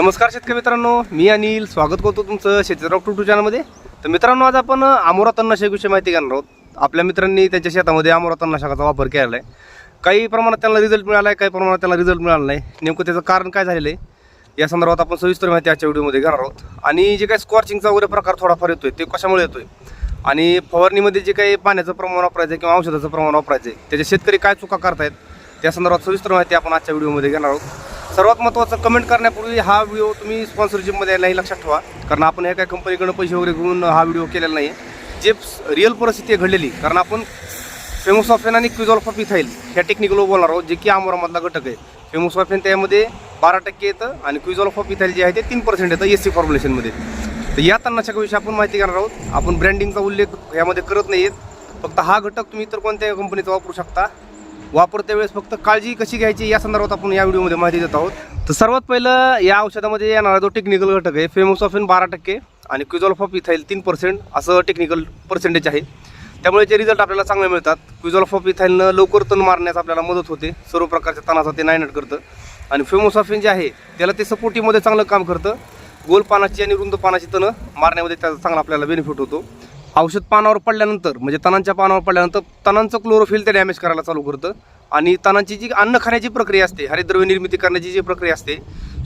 नमस्कार शेतकरी मित्रांनो मी अनिल. स्वागत करतो तुमचं शेतीचा डॉक्टर टू चॅनलमध्ये. तर मित्रांनो आज आपण आमोरा तणनाशकाविषयी माहिती घेणार आहोत. आपल्या मित्रांनी त्यांच्या शेतामध्ये आमोरा तणनाशकाचा वापर केलेला आहे. काही प्रमाणात त्यांना रिझल्ट मिळाला आहे काही प्रमाणात त्यांना रिझल्ट मिळाला नाही. नेमकं त्याचं कारण काय झालेलं आहे? या संदर्भात आपण सविस्तर माहिती आजच्या व्हिडिओमध्ये घेणार आहोत. आणि जे काही स्कॉर्चिंगचा वगैरे प्रकार थोडाफार येतोय ते कशामुळे येतोय? आणि फवारणीमध्ये जे काही पाण्याचं प्रमाण वापरायचं आहे किंवा औषधाचं प्रमाण वापरायचं आहे त्याचे शेतकरी काय चुका करतायत? त्या संदर्भात सविस्तर माहिती आपण आजच्या व्हिडिओमध्ये घेणार आहोत. सर्वात महत्त्वाचं कमेंट करण्यापूर्वी हा व्हिडिओ तुम्ही स्पॉन्सरशिपमध्ये यायलाही लक्षात ठेवा. कारण आपण एका कंपनीकडून पैसे वगैरे घेऊन हा व्हिडिओ केलेला नाही आहे जे रिअल परिस्थिती आहे घडलेली कारण आपण फेमोसॉफेन आणि क्विझॉल्फॉफ इथाईल ह्या टेक्निकल बोलणार आहोत जे की आमोरामधला घटक आहे. फेमोसॉफेन त्यामध्ये बारा टक्के येतं आणि क्विझॉल्फॉफ इथाईल जे आहे ते तीन पर्सेंट येतं एस सी फॉर्म्युलेशनमध्ये तर या तणनाशकाविषयी आपण माहिती घेणार आहोत. आपण ब्रँडिंगचा उल्लेख यामध्ये करत नाही आहेत फक्त हा घटक तुम्ही इतर कोणत्या कंपनीचा वापरू शकता. वापरत्या वेळेस फक्त काळजी कशी घ्यायची या संदर्भात आपण या व्हिडिओमध्ये माहिती देत आहोत. तर सर्वात पहिलं या औषधामध्ये येणारा जो टेक्निकल घटक आहे फेमोसॉफिन बारा टक्के आणि क्विझॉल्फॉफ इथाईल तीन पर्सेंट असं टेक्निकल पर्सेंटेज आहे. त्यामुळे जे रिझल्ट आपल्याला चांगले मिळतात क्विझॉल्फॉफ इथाईलनं लवकर तण मारण्यास आपल्याला मदत होते. सर्व प्रकारच्या तणाचा ते नायनट करतं. आणि फेमोसॉफिन जे आहे त्याला ते सपोर्टीमध्ये चांगलं काम करतं. गोल पानाची आणि रुंद पानाची तणं मारण्यामध्ये त्याचा चांगला आपल्याला बेनिफिट होतो. औषध पानावर पडल्यानंतर म्हणजे तणांच्या पानावर पडल्यानंतर तणांचं क्लोरोफिल ते डॅमेज करायला चालू करतं. आणि तणांची जी अन्न खाण्याची प्रक्रिया असते हरिद्रव्य निर्मिती करण्याची जी प्रक्रिया असते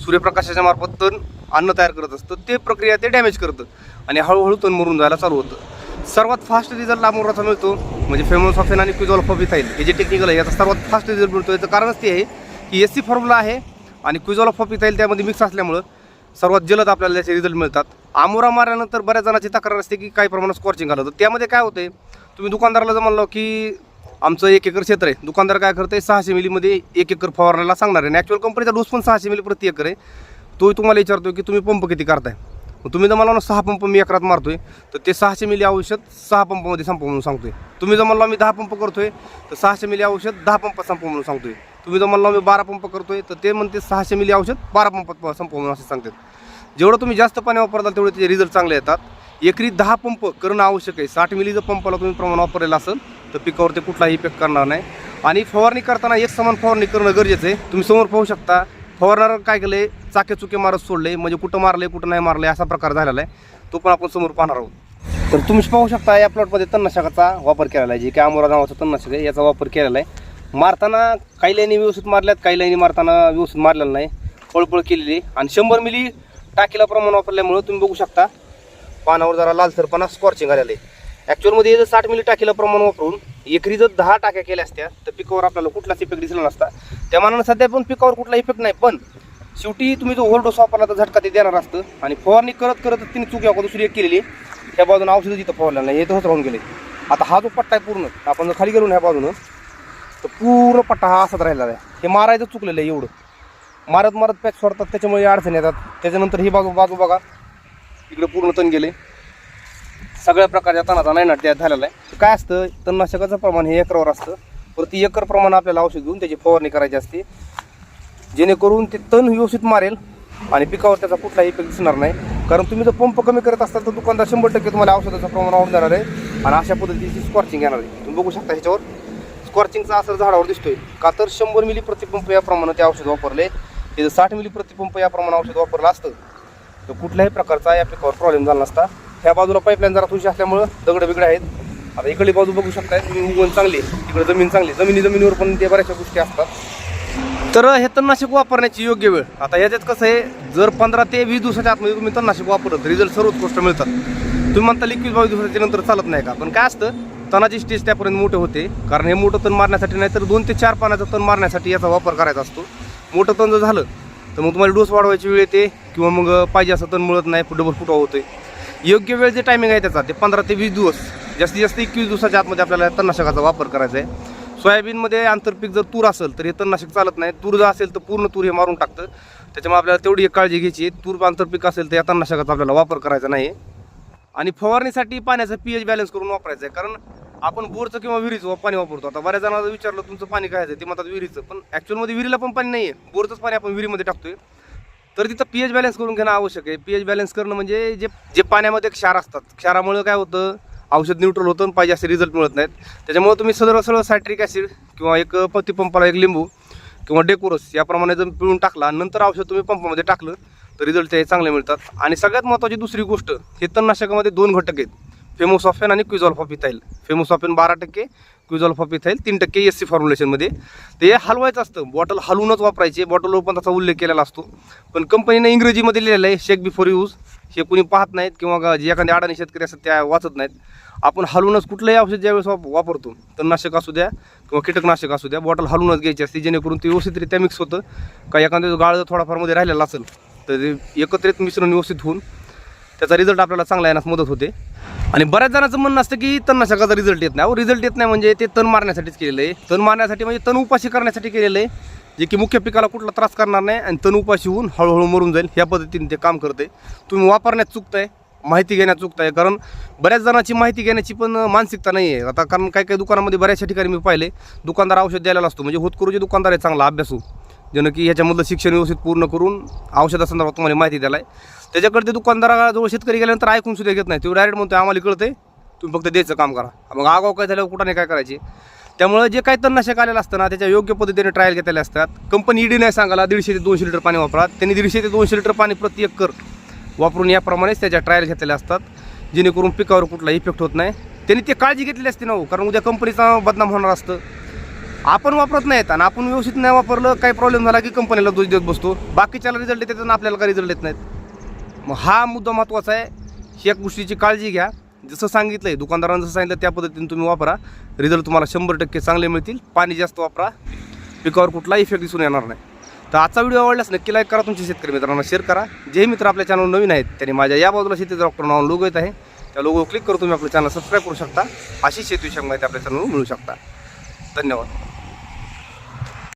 सूर्यप्रकाशाच्या मार्फत तण अन्न तयार करत असतं ते प्रक्रिया ते डॅमेज करतं. आणि हळूहळू तण मरून जायला चालू होतं. सर्वात फास्ट रिझल्ट लांबोराचा मिळतो म्हणजे फेमोसॉफेन आणि क्विझॉल्फॉफिथाईल हे जे टेक्निकल आहे याचा सर्वात फास्ट रिझल्ट मिळतो याचं कारणच ते आहे की एस सी फॉर्म्युला आहे आणि क्विझॉल्फॉफिथाईल त्यामध्ये मिक्स असल्यामुळं सर्वात जलद आपल्याला त्याचे रिझल्ट मिळतात. आमोरा मारल्यानंतर बऱ्याच जणांची तक्रार असते की काही प्रमाणात स्कॉर्चिंग आलं तर त्यामध्ये काय होते तुम्ही दुकानदाराला जर म्हणलो की आमचं एक एकर क्षेत्र आहे दुकानदार काय करते सहाशे मिलीमध्ये एक एकर फवारण्याला सांगणार आहे. आणि कंपनीचा डोस पण सहाशे मिली प्रति एकर आहे. तो तुम्हाला विचारतो की तुम्ही पंप किती करताय? मग तुम्ही जर मला म्हणला सहा पंप मी एकरात मारतोय तर ते सहाशे मिली औषध सहा पंपामध्ये संपव म्हणून सांगतोय. तुम्ही जर म्हणला मी दहा पंप करतोय तर सहाशे मिली औषध दहा पंप संपव म्हणून सांगतोय. तुम्ही जर म्हणला मी बारा पंप करतोय तर ते म्हणते सहाशे मिली औषध बारा पंप संपव म्हणून असं सांगतात. जेवढं तुम्ही जास्त पाणी वापरताल तेवढे त्याचे रिझल्ट चांगले येतात. एकरी दहा पंप करणं आवश्यक आहे. साठ मिली जर पंपाला तुम्ही प्रमाण वापरलेलं असेल तर पिकावर ते कुठलाही इफेक्ट करणार नाही. आणि फवारणी करताना एक समान फवारणी करणं गरजेचं आहे. तुम्ही समोर पाहू शकता फवारणार काय केलं चाके चुके मारत सोडले. म्हणजे कुठं मारले कुठं नाही मारले असा प्रकार झालेला आहे. तो पण आपण समोर पाहणार आहोत. तर तुम्ही पाहू शकता या प्लॉटमध्ये तणनाशकाचा वापर केलेला आहे. जे काय अमोरा नावाचं तणनाशक आहे याचा वापर केलेला आहे. मारताना काही लाईनी व्यवस्थित मारल्यात काही लाईनी मारताना व्यवस्थित मारलेलं नाही. पळपळ केलेली. आणि शंभर मिली टाकीला प्रमाण वापरल्यामुळं तुम्ही बघू शकता पानावर जरा लालसरपणा स्कॉर्चिंग आलेलं आहे. ॲक्च्युअलमध्ये जर साठ मिली टाकीला प्रमाण वापरून एकरी जर दहा टाक्या केल्या असत्या तर पिकावर आपल्याला कुठलाच इफेक्ट दिसला नसता. त्या मानानं सध्या पण पिकावर कुठला इफेक्ट नाही पण शेवटी तुम्ही जो ओव्हरडोस वापरला तर झटका ते देणार असतं. आणि फवारणी करत करत तिने चुकी आपण दुसरी एक केलेली. त्या बाजूनं औषधं तिथं फवारलं नाही हे तसंच राहून गेले आता हा जो पट्टा आहे पूर्ण आपण जर खाली गेलो ना ह्या बाजूनं तर पूर्ण पट्टा हा असाच राहिलेला आहे. हे मारायचं चुकलेलं आहे एवढं. मारत मारत पॅच सोडतात त्याच्यामुळे अडचण येतात. त्याच्यानंतर ही बाजू बाजू बघा. इकडे पूर्ण तण गेले. सगळ्या प्रकारच्या तणाचा नायनाट त्यात झालेला आहे. काय असतं तणनाशकाचं प्रमाण हे एकरावर असतं. प्रति एकर प्रमाण आपल्याला औषध घेऊन त्याची फवारणी करायची असते. जेणेकरून ते तण व्यवस्थित मारेल आणि पिकावर त्याचा कुठलाही इफेक्ट दिसणार नाही. कारण तुम्ही जर पंप कमी करत असाल तर दुकानदार शंभर टक्के तुम्हाला औषधाचं प्रमाण वाढणार आहे. आणि अशा पद्धतीची स्कॉर्चिंग येणार आहे. तुम्ही बघू शकता ह्याच्यावर. स्कॉर्चिंगचा असर झाडावर दिसतोय. का तर शंभर मिली प्रतिपंप या प्रमाणात ते औषध वापरले. हे जर साठ मिली प्रतिपंप या प्रमाणात औषध वापरलं असतं तर कुठल्याही प्रकारचा या पिकावर प्रॉब्लेम झाला नसता. ह्या बाजूला पाईपलाईन जरा तुझी असल्यामुळं दगड बिगड आहेत. आता इकडली बाजू बघू शकताय उगवण चांगली आहे. इकडे जमीन चांगली आहे. जमिनी जमिनीवर पण ते बऱ्याचशा गोष्टी असतात. तर हे तणनाशक वापरण्याची योग्य वेळ. आता याच्यात कसं आहे जर पंधरा ते वीस दिवसाच्या आतमध्ये तुम्ही तणनाशक वापरत रिझल्ट सर्वोत्कृष्ट मिळतात. तुम्ही म्हणता लिक्विड बावीस दिवसाच्या नंतर चालत नाही का? पण काय असतं तणाची स्टेज त्यापर्यंत मोठे होते. कारण हे मोठं तण मारण्यासाठी नाही तर दोन ते चार पाण्याचं तण मारण्यासाठी याचा वापर करायचा असतो. मोठं तण जर झालं तर मग तुम्हाला डोस वाढवायची वेळ येते किंवा मग पाहिजे असं तण मिळत नाही डबल फुटवा होते योग्य वेळ जे टायमिंग आहे त्याचा ते पंधरा ते वीस दिवस जास्तीत जास्त एकवीस दिवसाच्या आतमध्ये आपल्याला तणनाशकाचा वापर करायचा आहे. सोयाबीनमध्ये आंतरपीक जर तूर असेल तर हे तणनाशक चालत नाही. तूर जर असेल तर पूर्ण तूर हे मारून टाकतं. त्याच्यामुळे आपल्याला तेवढी एक काळजी घ्यायची तूर आंतरपीक असेल तर या तणनाशकाचा आपल्याला वापर करायचा नाही आणि फवारणीसाठी पाण्याचा पी एच बॅलन्स करून वापरायचा आहे. कारण आपण बोरचं किंवा विहिरीचं पाणी वापरतो. आता बऱ्याच जणांना विचारलं तुमचं पाणी काय आहे? ते म्हणतात विहिरीचं. पण ॲक्च्युअलमध्ये विहिरीला पण पाणी नाही आहे बोरचंच पाणी आपण विहिरीमध्ये टाकतोय. तर तिथं पी एच बॅलन्स करून घेणं आवश्यक आहे. पी एच बॅलन्स करणं म्हणजे जे जे पाण्यामध्ये क्षार असतात. क्षारामुळे काय होतं? औषध न्यूट्रल होतं आणि पाहिजे असे रिझल्ट मिळत नाहीत. त्याच्यामुळे तुम्ही सरळ सरळ सायट्रिक ॲसिड किंवा एक पती पंपाला एक लिंबू किंवा डेकोरस याप्रमाणे जर पिळून टाकला नंतर औषध तुम्ही पंपामध्ये टाकलं तर रिझल्ट ते चांगले मिळतात. आणि सगळ्यात महत्त्वाची दुसरी गोष्ट हे तणनाशकामध्ये दोन घटक आहेत. फेमोसॉफेन आणि क्विझॉल्फॉपिथाईल फेमोसॉफेन बारा टक्के क्विझॉल्फॉपिथाईल तीन टक्के एस सी फॉर्म्युलेशनमध्ये ते हलवायचं असतं. बॉटल हलवूनच वापरायचे. बॉटलवर पण त्याचा उल्लेख केलेला असतो. पण कंपनीने इंग्रजीमध्ये लिहिलेलं आहे शेक बिफोर यूज हे कुणी पाहत नाहीत किंवा जे एखाद्या अडाणी शेतकरी असतात त्या वाचत नाहीत. आपण हलवूनच कुठलंही औषध ज्यावेळेस वाप वापरतो तणनाशक असू द्या किंवा कीटकनाशक असू द्या बॉटल हलवूनच घ्यायची असते. जेणेकरून ते व्यवस्थितरित्या मिक्स होतं. का एखाद्या गाळ जर थोडाफारमध्ये राहिलेला असेल तर ते एकत्रित मिश्रण व्यवस्थित होऊन त्याचा रिझल्ट आपल्याला चांगला येण्यास मदत होते. आणि बऱ्याच जणांचं म्हणणं असतं की तणनाशकाचा रिझल्ट येत नाही. अहो रिझल्ट येत नाही म्हणजे ते तण मारण्यासाठीच केलेलं आहे. तण मारण्यासाठी म्हणजे तण उपाशी करण्यासाठी केलेलं आहे. जे की मुख्य पिकाला कुठला त्रास करणार नाही आणि तण उपाशी होऊन हळूहळू मरून जाईल. ह्या पद्धतीने ते काम करते तुम्ही वापरण्यात चुकताय. माहिती घेण्यात चुकताय. कारण बऱ्याच जणांची माहिती घेण्याची पण मानसिकता नाही आहे आता कारण काही काही दुकानामध्ये बऱ्याचशा ठिकाणी मी पाहिले. दुकानदार औषध द्यायला असतो. म्हणजे होतकरूचे दुकानदार आहे चांगला अभ्यासू. ज्यानं की ह्याच्यामधलं शिक्षण व्यवस्थित पूर्ण करून औषधासंदर्भात तुम्हाला माहिती द्यायला आहे. त्याच्याकडे ते दुकानदाराजवळ शेतकरी गेल्यानंतर ऐकून सुद्धा घेत नाही. तो डायरेक्ट म्हणतो आम्हाला कळतंय तुम्ही फक्त द्यायचं काम करा. मग आगाव काय झालं कुठं नाही काय करायचे? त्यामुळे जे काही तणनाशक आलेलं असतं ना त्याच्या योग्य पद्धतीने ट्रायल घेतलेले असतात. कंपनी ईडी नाही सांगायला दीडशे ते दोनशे लिटर पाणी वापरा. त्यांनी दीडशे ते दोनशे लिटर पाणी प्रति एकर वापरून याप्रमाणेच त्याच्या ट्रायल घेतलेल्या असतात जेणेकरून पिकावर कुठला इफेक्ट होत नाही. त्यांनी ते काळजी घेतलेली असते ना हो, कारण उद्या कंपनीचा बदनाम होणार असतं. आपण वापरत नाहीत आणि आपण व्यवस्थित नाही वापरलं काही प्रॉब्लेम झाला की कंपनीला दोष देत बसतो. बाकीच्याला रिझल्ट येतात आणि आपल्याला काही रिझल्ट येत नाहीत. मग हा मुद्दा महत्त्वाचा आहे. या गोष्टीची काळजी घ्या. जसं सांगितलं आहे दुकानदारांनं जसं सांगितलं त्या पद्धतीने तुम्ही वापरा. रिझल्ट तुम्हाला शंभर टक्के चांगले मिळतील. पाणी जास्त वापरा. पिकावर कुठलाही इफेक्ट दिसून येणार नाही. तर आजचा व्हिडिओ आवडल्यास नक्की लाईक करा. तुमच्या शेतकरी मित्रांना शेअर करा. जे मित्र आपल्या चॅनल नवीन आहेत त्यांनी माझ्या या बाजूला शेती डॉक्टर नाव लोगो येत आहे. त्या लोगो क्लिक करून तुम्ही आपलं चॅनल सबस्क्राईब करू शकता. अशी शेतीविषयक माहिती आपल्या चॅनलवर मिळू शकता. धन्यवाद.